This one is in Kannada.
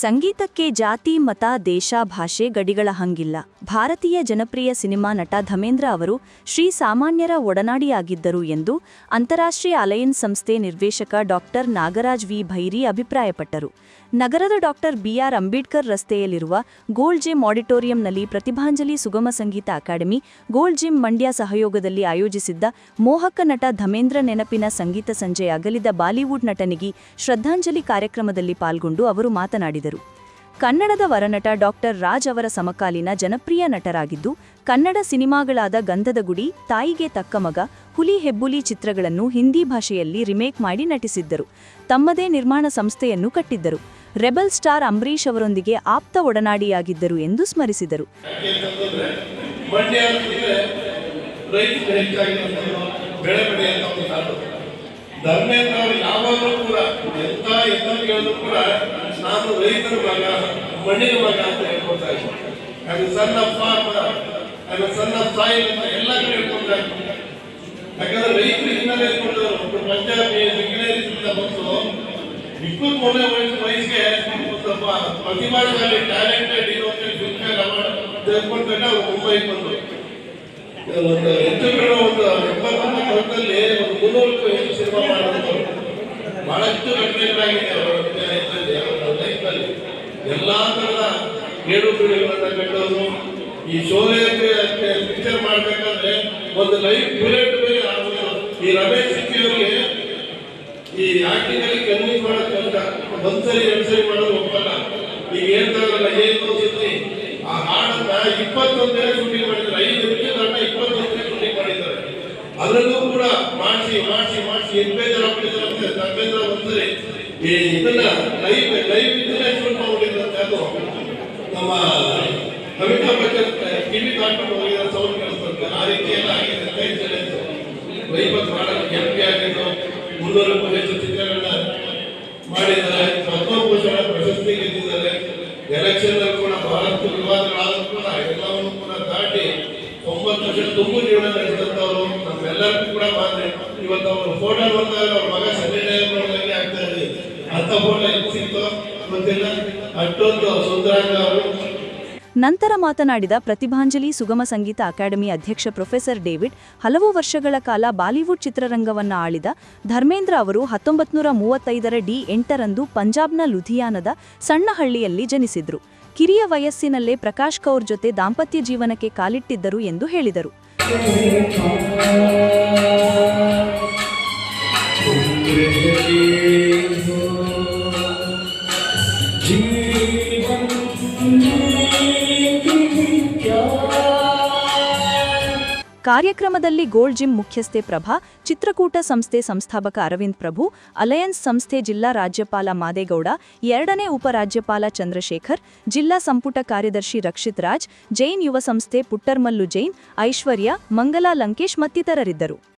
ಸಂಗೀತಕ್ಕೆ ಜಾತಿ, ಮತ, ದೇಶ, ಭಾಷೆ ಗಡಿಗಳ ಹಂಗಿಲ್ಲ. ಭಾರತೀಯ ಜನಪ್ರಿಯ ಸಿನಿಮಾ ನಟ ಧಮೇಂದ್ರ ಅವರು ಶ್ರೀ ಸಾಮಾನ್ಯರ ಒಡನಾಡಿಯಾಗಿದ್ದರು ಎಂದು ಅಂತಾರಾಷ್ಟ್ರೀಯ ಅಲಯನ್ಸ್ ಸಂಸ್ಥೆ ನಿರ್ದೇಶಕ ಡಾಕ್ಟರ್ ನಾಗರಾಜ್ ವಿ ಭೈರಿ ಅಭಿಪ್ರಾಯಪಟ್ಟರು. ನಗರದ ಡಾಕ್ಟರ್ ಬಿಆರ್ ಅಂಬೇಡ್ಕರ್ ರಸ್ತೆಯಲ್ಲಿರುವ gold gym ಆಡಿಟೋರಿಯಂನಲ್ಲಿ Prathibhanjali Sugama Sangeetha academy gold gym Mandya ಸಹಯೋಗದಲ್ಲಿ ಆಯೋಜಿಸಿದ್ದ ಮೋಹಕ ನಟ ಧಮೇಂದ್ರ ನೆನಪಿನ ಸಂಗೀತ ಸಂಜೆ ಅಗಲಿದ ಬಾಲಿವುಡ್ ನಟನಿಗೆ ಶ್ರದ್ಧಾಂಜಲಿ ಕಾರ್ಯಕ್ರಮದಲ್ಲಿ ಪಾಲ್ಗೊಂಡು ಅವರು ಮಾತನಾಡಿದರು. ಕನ್ನಡದ ವರನಟ ಡಾಕ್ಟರ್ ರಾಜ್ ಅವರ ಸಮಕಾಲೀನ ಜನಪ್ರಿಯ ನಟರಾಗಿದ್ದು, ಕನ್ನಡ ಸಿನಿಮಾಗಳಾದ ಗಂಧದ ಗುಡಿ, ತಾಯಿಗೆ ತಕ್ಕ ಮಗ, ಹುಲಿ ಹೆಬ್ಬುಲಿ ಚಿತ್ರಗಳನ್ನು ಹಿಂದಿ ಭಾಷೆಯಲ್ಲಿ ರಿಮೇಕ್ ಮಾಡಿ ನಟಿಸಿದ್ದರು. ತಮ್ಮದೇ ನಿರ್ಮಾಣ ಸಂಸ್ಥೆಯನ್ನು ಕಟ್ಟಿದ್ದರು. ರೆಬಲ್ ಸ್ಟಾರ್ ಅಂಬರೀಷ್ ಅವರೊಂದಿಗೆ ಆಪ್ತ ಒಡನಾಡಿಯಾಗಿದ್ದರು ಎಂದು ಸ್ಮರಿಸಿದರು. ಧರ್ಮೇಂದ್ರ ಅವರು ಯಾವಾಗಲೂ ಕೂಡ, ಎಂತ ಎಂತ ಕೇಳಿದ್ರು ಕೂಡ ನಾನು ರೈತರ ಮಗ ಮಣ್ಣಿನ ಮಗ ಅಂತ ಹೇಳ್ಕೊಳ್ತಾ ಇದ್ದೆ ಅದು ಸಣ್ಣ ಫಾರ್ಮರ್ ಅದು ಸಣ್ಣ ಸಾಯಿಲ್ ಅಂತ ಎಲ್ಲ ಕಡೆ ಹೇಳ್ಕೊಳ್ತಾ ಇದ್ದೆ ಯಾಕಂದ್ರೆ ರೈತರು ಹಿನ್ನೆಲೆ ಇಟ್ಕೊಂಡವರು ಪಂಜಾಬ್ ಇಂಜಿನಿಯರಿಂಗ್ ಬಂದು ಇಪ್ಪತ್ಮೂರನೇ ವಯಸ್ಸು ವಯಸ್ಸಿಗೆ ಸ್ವಲ್ಪ ಪ್ರತಿಭಾಶಾಲಿ ಟ್ಯಾಲೆಂಟೆಡ್ ಇರುವಂತ ಫಿಲ್ಮ್ಫೇರ್ ಅವ್ರು ಮುಂಬೈಗೆ ಬಂದರು ಒಂದು ಹೆಚ್ಚು ಕಡಿಮೆ ಒಂದು ಎಪ್ಪತ್ತೊಂಬತ್ತು ವರ್ಷದಲ್ಲಿ ಒಂದು ಮುನ್ನೂರಕ್ಕೂ ಹೆಚ್ಚು ಸಿನಿಮಾ ಮಾಡಿದ್ರು. ಬಹಳಷ್ಟು ಘಟನೆಗಳಾಗಿದೆ ಅವರ ಲೈಫಲ್ಲಿ. ಎಲ್ಲ ಗೇಡು ಬೀಳುಗಳನ್ನ ಕಂಡವರು. ಈ ಶೋಲೆ ಪಿಕ್ಚರ್ ಮಾಡ್ಬೇಕಾದ್ರೆ ಒಂದು ಲೈಫ್ ಬುಲೆಟ್ ಮೇಲೆ ಈ ರಮೇಶ್ ಸಿಕ್ಕಿ ಅವರಿಗೆ ಈ ಆಕ್ಟಿಂಗ್ ಕಮ್ಮಿ ಮಾಡೋದು ಕಷ್ಟ ಒಂದ್ಸರಿ ಎರಡ್ ಸರಿ ಮಾಡೋದು ಒಪ್ಪಲ್ಲ. ಈಗ ಹೇಳ್ತಾರಲ್ಲ ಏನು ಸುದ್ದಿ ಆ ಹಾಡನ್ನ ಇಪ್ಪತ್ತೊಂದನೇ ದಿನ ಶೂಟಿಂಗ್ ಮಾಡಿದ್ರು. ಐದು ನಿಮಿಷದನ್ನ ಇಪ್ಪತ್ತೊಂದು ಇಪ್ಪತ್ತೊಂದನೇ ಶೂಟಿಂಗ್ ಮಾಡಿದ್ದಾರೆ. ಅದರಲ್ಲೂ ಕೂಡ ಮಾಡಿಸಿ ಮಾಡಿಸಿ ಮಾಡಿಸಿ ಎಷ್ಟು ಬೇಜಾರಾಗ್ಬಿಟ್ಟಿದ್ದಾರೆ ಅಂದ್ರೆ ತಪ್ಪೇಂದ್ರ ಒಂದ್ಸರಿ. ಈ ಇದನ್ನ ಲೈವ್ ಲೈವ್ ಇದನ್ನ ಶೂಟ್ ಮಾಡ್ಬಿಟ್ಟಿದ್ದಂತೆ ಅದು ನಮ್ಮ ಕವಿತಾ ಬಚ್ಚನ್ ಟಿವಿ ಕಾಟ್ಕೊಂಡು ಹೋಗಿದ್ದಾರೆ ಸೌಂಡ್ ಕೇಳಿಸ್ತಾರೆ ಆ ರೀತಿ ಎಲ್ಲ ಆಗಿದೆ, ಅಂತ ಹೇಳ್ತಾರೆ. ವೈಭತ್ ಮಾಡಲು ಎಂ ಪಿ ಆಗಿದ್ದು ಮುನ್ನೂರಕ್ಕೂ ಹೆಚ್ಚು ಚಿತ್ರಗಳನ್ನ ಮಾಡಿದ್ದಾರೆ. ಪದ್ಮಭೂಷಣ ಪ್ರಶಸ್ತಿ ಗೆದ್ದಿದ್ದಾರೆ. ಎಲೆಕ್ಷನ್ ಅಲ್ಲಿ ಕೂಡ ಬಹಳಷ್ಟು ವಿವಾದಗಳಾದರೂ ಕೂಡ ಎಲ್ಲವನ್ನು ಕೂಡ ದಾಟಿ ಒಂಬತ್ತು ವರ್ಷ ತುಂಬು ಜೀವನ ನಡೆಸಿದಂಥವ್ರು ನಮ್ಮೆಲ್ಲರಿಗೂ ಕೂಡ ಮಾತ್ರ. ಇವತ್ತು ಅವರು ಫೋಟೋ ಬಂದಾಗ ಅವ್ರ ಮಗ ಸನ್ನಿ ಲಿಯೋನ್ ನೋಡಿದಂಗೆ ಆಗ್ತಾ ಇದೆ. ಅಂಥ ಫೋಟೋ ಎಲ್ಲಿ ಸಿಕ್ತೋ ಗೊತ್ತಿಲ್ಲ. ಅಷ್ಟೊಂದು ಸುಂದರಾಂಗ ಅವರು ನಂತರ ಮಾತನಾಡಿದ ಪ್ರತಿಭಾಂಜಲಿ ಸುಗಮ ಸಂಗೀತ ಅಕಾಡೆಮಿ ಅಧ್ಯಕ್ಷ ಪ್ರೊಫೆಸರ್ ಡೇವಿಡ್, ಹಲವು ವರ್ಷಗಳ ಕಾಲ ಬಾಲಿವುಡ್ ಚಿತ್ರರಂಗವನ್ನು ಆಳಿದ ಧರ್ಮೇಂದ್ರ ಅವರು ಹತ್ತೊಂಬತ್ತು ಮೂವತ್ತೈದರ ಡಿ ಎಂಟರಂದು ಪಂಜಾಬ್ನ ಲುಧಿಯಾನದ ಸಣ್ಣಹಳ್ಳಿಯಲ್ಲಿ ಜನಿಸಿದ್ರು. ಕಿರಿಯ ವಯಸ್ಸಿನಲ್ಲೇ ಪ್ರಕಾಶ್ ಕೌರ್ ಜೊತೆ ದಾಂಪತ್ಯ ಜೀವನಕ್ಕೆ ಕಾಲಿಟ್ಟಿದ್ದರು ಎಂದು ಹೇಳಿದರು. ಕಾರ್ಯಕ್ರಮದಲ್ಲಿ ಗೋಲ್ಡ್ ಜಿಮ್ ಮುಖ್ಯಸ್ಥೆ ಪ್ರಭಾ, ಚಿತ್ರಕೂಟ ಸಂಸ್ಥೆ ಸಂಸ್ಥಾಪಕ ಅರವಿಂದ್ ಪ್ರಭು, ಅಲಯನ್ಸ್ ಸಂಸ್ಥೆ ಜಿಲ್ಲಾ ರಾಜ್ಯಪಾಲ ಮಾದೇಗೌಡ, ಎರಡನೇ ಉಪರಾಜ್ಯಪಾಲ ಚಂದ್ರಶೇಖರ್, ಜಿಲ್ಲಾ ಸಂಪುಟ ಕಾರ್ಯದರ್ಶಿ ರಕ್ಷಿತ್ ರಾಜ್, ಜೈನ್ ಯುವ ಸಂಸ್ಥೆ ಪುಟ್ಟರ್ಮಲ್ಲು ಜೈನ್, ಐಶ್ವರ್ಯ, ಮಂಗಲಾ ಲಂಕೇಶ್ ಮತ್ತಿತರರಿದ್ದರು.